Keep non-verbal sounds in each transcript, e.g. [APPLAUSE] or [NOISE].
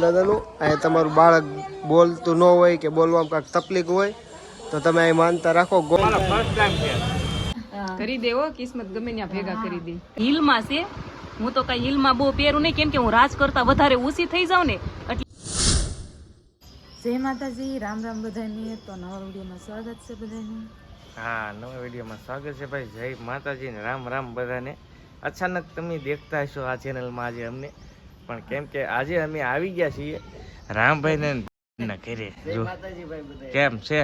દાદાનું. અહીંયા તમારું બાળક બોલતું ન હોય કે બોલવામાં કાંઈક તકલીફ હોય તો તમે અહીં માનતા રાખો. કરી દેવો કિસ્મત ગમે ત્યાં ભેગા કરી દે. હિલમાં છે. હું તો કઈ હિલમાં બહુ પહેરું નહીં કેમ કે હું રાજ કરતા વધારે ઊંચી થઈ જાઉં ને એટલે જય માતાજી રામ રામ બધાને તો નવા વિડીયોમાં સ્વાગત છે બધાને હા નવા વિડીયોમાં સ્વાગત છે ભાઈ. જય માતાજી ને રામ રામ બધાને. અચાનક તમે દેખતા હશો આ ચેનલમાં આજે અમને. પણ કેમ કે આજે અમે આવી ગયા છીએ રામભાઈ ને ઘરે. જો કેમ છે?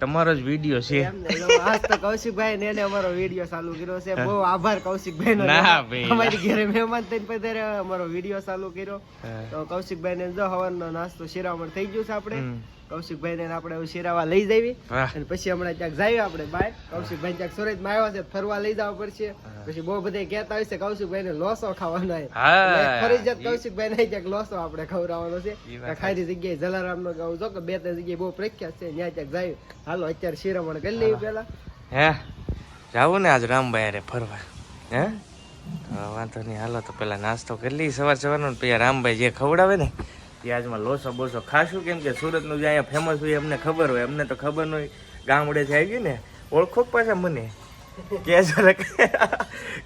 તમારો જ વીડિયો છે. આજ તો કૌશિકભાઈ ને અમારો વીડિયો ચાલુ કર્યો છે. બહુ આભાર કૌશિકભાઈ નો ના ભાઈ, અમારી ઘરે મહેમાન થઈને પધારે અમારો વીડિયો ચાલુ કર્યો. તો કૌશિકભાઈ ને જો હવાનો નાસ્તો શિરામણ થઈ ગયો છે આપણે. કૌશિકભાઈ ને આપણે શેરાવા લઈ જઈએ અને પછી હમણાં ક્યાંક જઈએ આપણે બહાર. કૌશિકભાઈ ક્યાંક સુરતમાં આવ્યા છે ફરવા લઈ જવા પડશે. પછી બહુ બધા કહેતા હોય છે કૌશિકભાઈ ને લોસો ખાવાનો ફરજિયાત કૌશિકભાઈ ને ક્યાંક લોસો આપણે ખવડાવવાનો છે. ખાલી જગ્યાએ જલારામ નો ગાઉં જો કે બે ત્રણ જગ્યાએ બહુ પ્રખ્યાત છે ત્યાં ક્યાંક જાય. હાલો અત્યારે શિરામણ કરી લઈએ પેલા હે? જાવું ને આજ રામભાઈ અરે ફરવા. હે? વાંધો નહીં હાલો તો પેલા નાસ્તો કરી લઈએ. સવાર સવારનો ને પછી રામભાઈ જે ખવડાવે ને પ્યાજમાં લોસો બોસો ખાશું. કેમ કે સુરતનું જે અહીંયા ફેમસ હોય અમને ખબર હોય. અમને તો ખબર ન હોય. ગામડેથી આવી ને ઓળખો પાછા મને. કે જરાક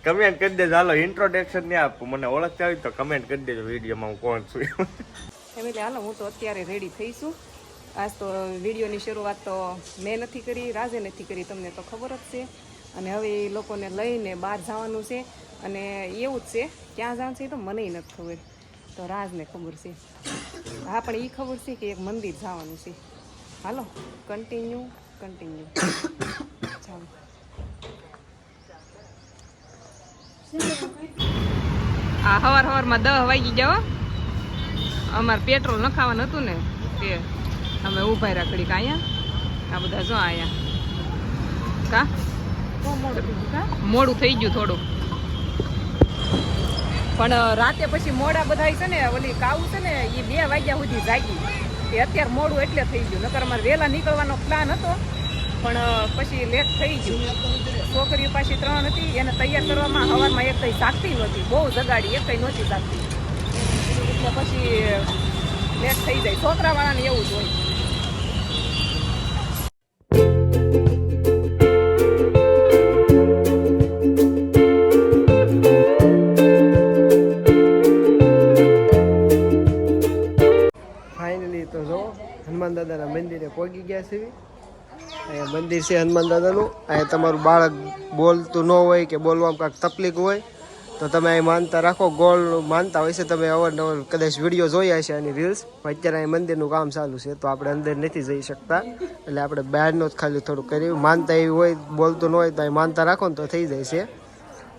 કમેન્ટ કરી દેજો. હાલો ઇન્ટ્રોડક્શન નહીં આપું. મને ઓળખતા આવી તો કમેન્ટ કરી દેજો. વિડીયોમાં હું કોણ છું? એટલે હાલો, હું તો અત્યારે રેડી થઈશું આજ તો વિડીયોની શરૂઆત તો મેં નથી કરી, રાજે નથી કરી, તમને તો ખબર જ છે. અને હવે એ લોકોને લઈને બહાર જવાનું છે. અને એવું જ છે, ક્યાં જવાનું છે તો મને નથી ખબર. તો રાજને ખબર છે. હા, પણ એ ખબર છે કે એક મંદિર જવાનું છે. હાલો કન્ટિન્યુ કન્ટિન્યુ [COUGHS] ચાલો. આ હવાર હવારમાં દહ વાગી જાવ અમારે પેટ્રોલ નખાવાનું હતું ને, તે અમે ઊભા રાખડી કા અહીંયા. આ બધા જો અહીંયા. કા? મોડું થઈ ગયું થોડું પણ રાતે પછી મોડા બધા છે ને, ઓલી કાવું છે ને એ બે વાગ્યા સુધી જાગી. એ અત્યારે મોડું એટલે થઈ ગયું. નકર અમારે વહેલા નીકળવાનો પ્લાન હતો, પણ પછી લેટ થઈ ગયું. છોકરીઓ પાછી ત્રણ હતી, એને તૈયાર કરવામાં હવારમાં એક કઈ જાગતી નહોતી બહુ જગાડી, એક કઈ નહોતી જાગતી એટલે પછી લેટ થઈ જાય. છોકરા વાળાને એવું જ હોય. હનુમાન દાદાના મંદિરે પહોંચી ગયા છે અહીંયા મંદિર છે હનુમાન દાદાનું. અહીંયા તમારું બાળક બોલતું ન હોય કે બોલવામાં કાંઈક તકલીફ હોય, તો તમે અહીં માનતા રાખો. ગોળ માનતા હોય છે, તમે અવારનવાર કદાચ વીડિયો જોયા છે એની રીલ્સ અત્યારે અહીં મંદિરનું કામ ચાલુ છે, તો આપણે અંદર નથી જઈ શકતા. એટલે આપણે બહારનું જ ખાલી થોડું કર્યું માનતા એવી હોય, બોલતું ન હોય, તો અહીં માનતા રાખો ને તો થઈ જાય છે.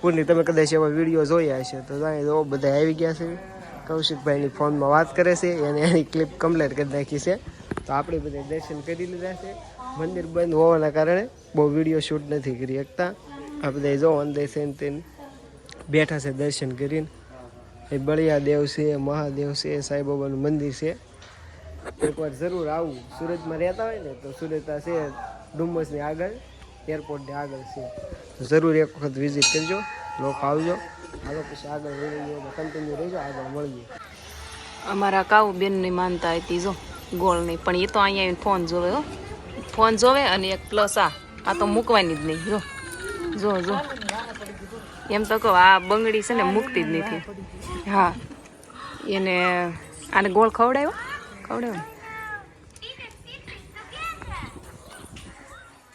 પૂરની તમે કદાચ એવા વીડિયો જોયા છે તો જો બધા આવી ગયા છે. કૌશિકભાઈની ફોનમાં વાત કરે છે અને એની ક્લિપ કમ્પ્લીટ કરી નાખી છે. તો આપણે બધા દર્શન કરી લીધા છે. મંદિર બંધ હોવાના કારણે બહુ વીડિયો શૂટ નથી કરી શકતા. આ બધા જો અંદર છે ને તેને બેઠા છે દર્શન કરીને. એ બળિયા દેવ છે, મહાદેવ છે સાંઈબાબાનું મંદિર છે. એકવાર જરૂર આવું. સુરતમાં રહેતા હોય ને તો સુરત છે ડુમ્મસની આગળ, એરપોર્ટની આગળ છે. જરૂર એક વખત વિઝિટ કરજો, લોકો આવજો. હાલો પછી આગળ વળી કન્ટિન્યુ રહેજો, આગળ મળીએ. અમારા કાઉ બેનની માનતા હતી જો ગોળ નહીં પણ એ તો અહીંયા ફોન જોવે હો. ફોન જોવે અને એક પ્લસ આ. આ તો મૂકવાની જ નહીં જો જો જો. એમ તો કહો, આ બંગડી છે ને, મૂકતી જ નથી હા. એને આને ગોળ ખવડાવ્યો? ખવડાવ્યો?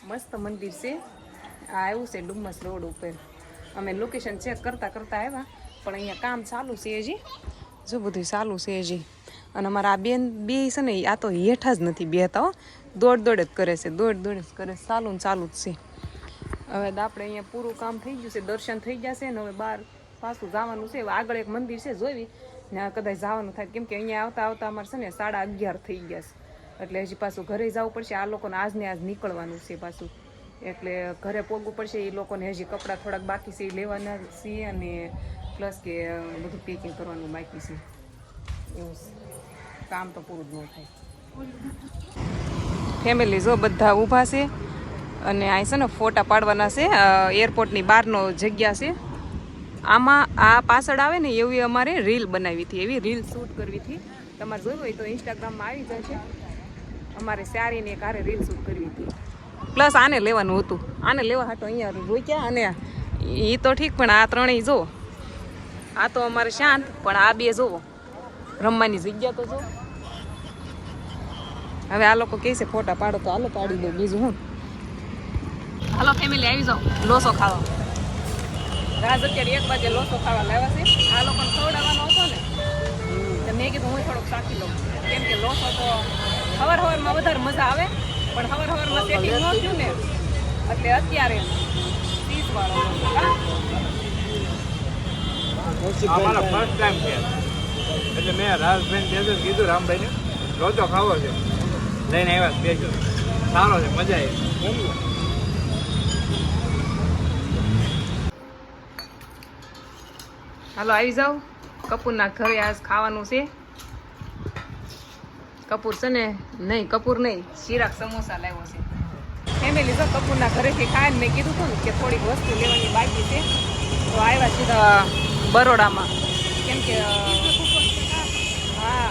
મસ્ત મંદિર છે. આ આવ્યું છે ડુમ્મસ રોડ ઉપર. અમે લોકેશન ચેક કરતા કરતા આવ્યા, પણ અહીંયા કામ ચાલુ છે હજી. જો બધું ચાલુ છે હજી. અને અમારા આ બેન, બે છે ને, આ તો હેઠા જ નથી બેતા દોડ દોડ જ કરે છે, દોડ દોડ જ કરે છે, ચાલુ ને ચાલુ જ છે. હવે આપણે અહીંયા પૂરું કામ થઈ ગયું છે, દર્શન થઈ જશે ને હવે બહાર પાછું જવાનું છે આગળ એક મંદિર છે જોઈ ને કદાચ જવાનું થાય, કેમ કે અહીંયા આવતા આવતા અમારે છે ને સાડા અગિયાર થઈ ગયા છે. એટલે હજી પાછું ઘરે જવું પડશે, આ લોકોને આજને આજ નીકળવાનું છે પાછું. એટલે ઘરે પોગવું પડશે, એ લોકોને હજી કપડાં થોડાક બાકી છે, એ લેવાના છે અને પ્લસ કે બધું પેકિંગ કરવાનું બાકી છે. એવું છે. કામ તો પૂરું જ ન થાય. ફેમિલી જો બધા ઊભા છે અને અહીં છે ને ફોટા પાડવાના છે એરપોર્ટની બહારનો જગ્યા છે. આમાં આ પાછળ આવે ને એવી અમારે રીલ બનાવી હતી, એવી રીલ શૂટ કરવી હતી. તમારે જોયું હોય તો ઇન્સ્ટાગ્રામમાં આવી જશે. અમારે સારીને એક હારે રીલ શૂટ કરવી હતી. પ્લસ આને લેવાનું હતું. આને લેવા હાટો અહીંયા રોક્યા અને એ તો ઠીક, પણ આ ત્રણેય જો. આ તો અમારે શાંત, પણ આ બે જુઓ રમવાની જગ્યા તો જો. હવે આ લોકો કહે છે, ફોટા પાડો તો હાલો પાડી દો બીજું હું. હાલો ફેમિલી આવી જાઓ. લોસો ખાવા. રાજ, અત્યારે એક વાગે લોસો ખાવા લાવ્યા છે. આ લોકોને ખવડાવવાનો હતો ને મેં કીધું હું થોડોક સાચી લઉં. કેમ કે લોસો તો હવાર હવારમાં વધારે મજા આવે, પણ હવાર હવારમાં સેટિંગ ન થયું ને, એટલે અત્યારે ત્રીસ વાળો અમારો ફર્સ્ટ ટાઈમ છે. એટલે મેં રાજભાઈ કીધું કીધું રામભાઈને, લોચો ખાવો છે. લઈને આવ્યા સ્પેશિયલ સારો છે, મજા આવી. હાલો, આવી જાઓ. કપૂરના ઘરે આજ ખાવાનું છે. કપૂર છે ને, નહીં, કપૂર નહીં, શિરાક સમોસા લાવ્યો છે. ફેમિલી તો કપૂરના ઘરેથી ખાય ને મેં કીધું હતું કે થોડીક વસ્તુ લેવાની બાકી છે. તો આવ્યા સીધા બરોડામાં. કેમ કે હા,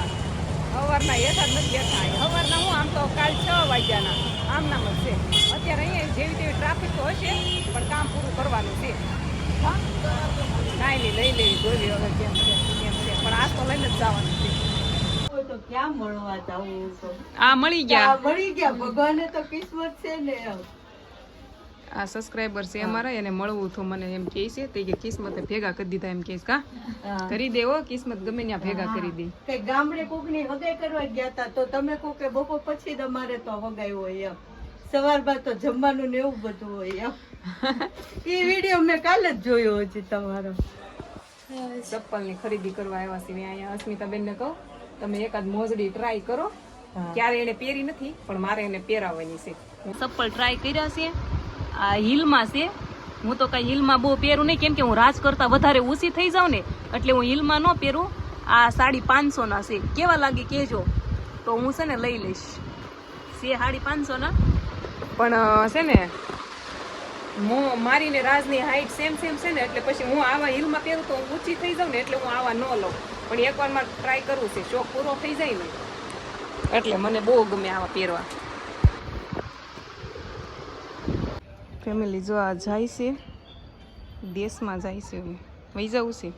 સવારના જ નથી બેઠા અહીં. સવારના હું આમ તો કાલ છ વાગ્યાના જ છે. અત્યારે અહીંયા જેવી તેવી ટ્રાફિક તો હશે પણ કામ પૂરું કરવાનું છે. હા? કાંઈ નહીં લઈ લેવી જોઈ હવે કેમ છે કેમ છે. પણ આ તો લઈને જ જવાનું છે. તો ક્યાં મળવા જવું આ મળી ગયા. મળી ગયા. ભગવાને તો કિસ્મત છે ને આ સબસ્ક્રાઈબર છે અમારા એને મળવું હતું મને એમ કહે છે તે કે કિસ્મતે ભેગા કરી દીધા એમ કહે કા? કરી દેવો કિસ્મત ગમે ત્યાં ભેગા કરી દે. કે ગામડે કોકની હગાઈ કરવા ગયા હતા તો તમે કોકે બપોર પછી તમારે તો હગાઈ હોય એમ. સવારમાં તો જમવાનું ને એવું બધું હોય એમ. [LAUGHS] એ વીડિયો મેં કાલે જ જોયો હજી તમારો. ચપ્પલની ખરીદી કરવા આવ્યા છે અહીંયા. અસ્મિતાબેનને કહું તમે એકાદ મોજડી ટ્રાય કરો. ક્યારે એને પહેરી નથી પણ મારે એને પહેરાવવાની છે. ચપ્પલ ટ્રાય કર્યા છે? આ હિલમાં છે. હું તો કાંઈ હિલમાં બહુ પહેરું નહીં, કેમ કે હું રાજ કરતાં વધારે ઊંચી થઈ જાઉં ને, એટલે હું હિલમાં ન પહેરું. આ સાડી પાંચસોના છે. કેવા લાગે કહેજો. તો હું છે ને લઈ લઈશ. છે સાડી પાંચસોના. પણ છે ને હું મારી ને રાજની હાઈટ સેમ સેમ છે ને, એટલે પછી હું આવા હિલમાં પહેરું તો હું ઊંચી થઈ જાઉં ને, એટલે હું આવા ન લઉં. પણ એકવાર મારે ટ્રાય કરવું છે. શોખ પૂરો થઈ જાય ને. એટલે મને બહુ ગમે આવા પહેરવા. ફેમિલી જો આ જાય છે દેશમાં જાય છે હવે. વહી જવું છે.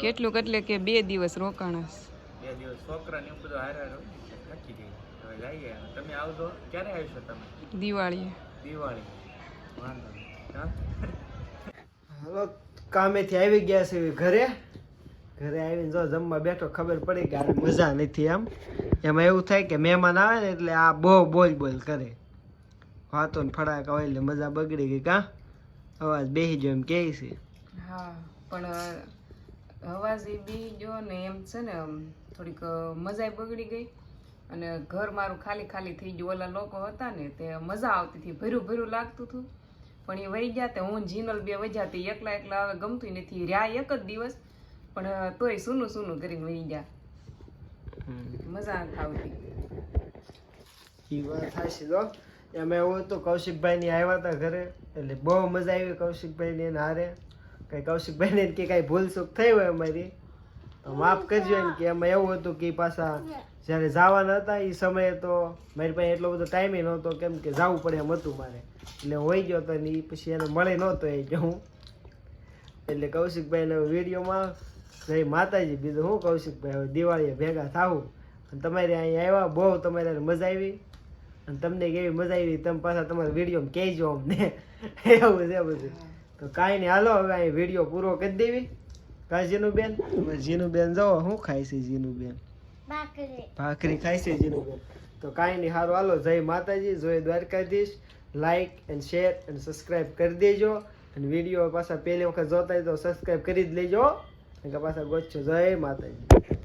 કેટલું એટલે કે બે દિવસ રોકાણ બે દિવસ છોકરાને એવું બધું હારે હારે હોય ને એટલે થાકી ગઈ. હવે જઈએ. તમે આવજો. ક્યારે આવશો તમે? દિવાળી દિવાળી. વાંધો નહીં. હા? કામેથી આવી ગયા છે ઘરે. ઘરે આવીને જો જમવા બેઠો ખબર પડી કે આને મજા નથી એમ. એમાં એવું થાય કે મહેમાન આવે ને એટલે આ બહુ બોલ બોલ કરે. વાતો ને ફડાકા હોય એટલે મજા બગડી ગઈ કાં? અવાજ બેસી ગયો એમ કહે છે. હા પણ અવાજ એ બી ગયો ને એમ છે ને આમ થોડીક મજા બગડી ગઈ. અને ઘર મારું ખાલી ખાલી થઈ ગયું. ઓલા લોકો હતા ને તે મજા આવતી હતી. ભર્યું ભર્યું લાગતું હતું. પણ એ વહી ગયા તે હું જીનલ બે તે એકલા એકલા હવે ગમતું નથી. રહ્યા એક જ દિવસ પણ તોય સૂનું સૂનું કરીને મરી ગયા. મજા આવતી. એ વાત થાશે જો અમે એવું હતું કૌશિકભાઈ ની આવ્યા હતા ઘરે એટલે બહુ મજા આવી કૌશિકભાઈ ની હારે. કઈ કૌશિકભાઈ ને કે કઈ ભૂલ ચૂક થઈ હોય અમારી. તો માફ કરજો એમ કે એમાં એવું હતું કે પાછા જ્યારે જવાના હતા એ સમયે તો મારી પાસે એટલો બધો ટાઈમ નહોતો કેમ કે જવું પડે એમ હતું મારે. એટલે હોઈ ગયો હતો ને એ પછી એને મળે નહોતો એ કે હું. એટલે કૌશિકભાઈને વિડીયોમાં જય માતાજી. બીજું હું કૌશિકભાઈ હવે દિવાળીએ ભેગા થાવું અને તમારે અહીંયા આવ્યા બહુ તમારે મજા આવી. અને તમને કેવી મજા આવી તમે પાછા તમારા વીડિયો કહેજો અમને. એવું છે બધું. તો કાંઈ નહીં હાલો હવે અહીં વીડિયો પૂરો કરી દેવી. કા જીનુબેન જીનું જીનુબેન જાઓ શું ખાય છે જીનુબેન ભાખરી. ખાય છે જીનુબેન તો કાંઈ નહીં સારું હાલો જય માતાજી જોય Dwarkadhish. Like and share and subscribe કરી દેજો. અને વીડિયો પાછા પહેલી વખત જોતા હોય તો સબસ્ક્રાઈબ કરી જ લેજો. પાછા ગોચજો જય માતાજી.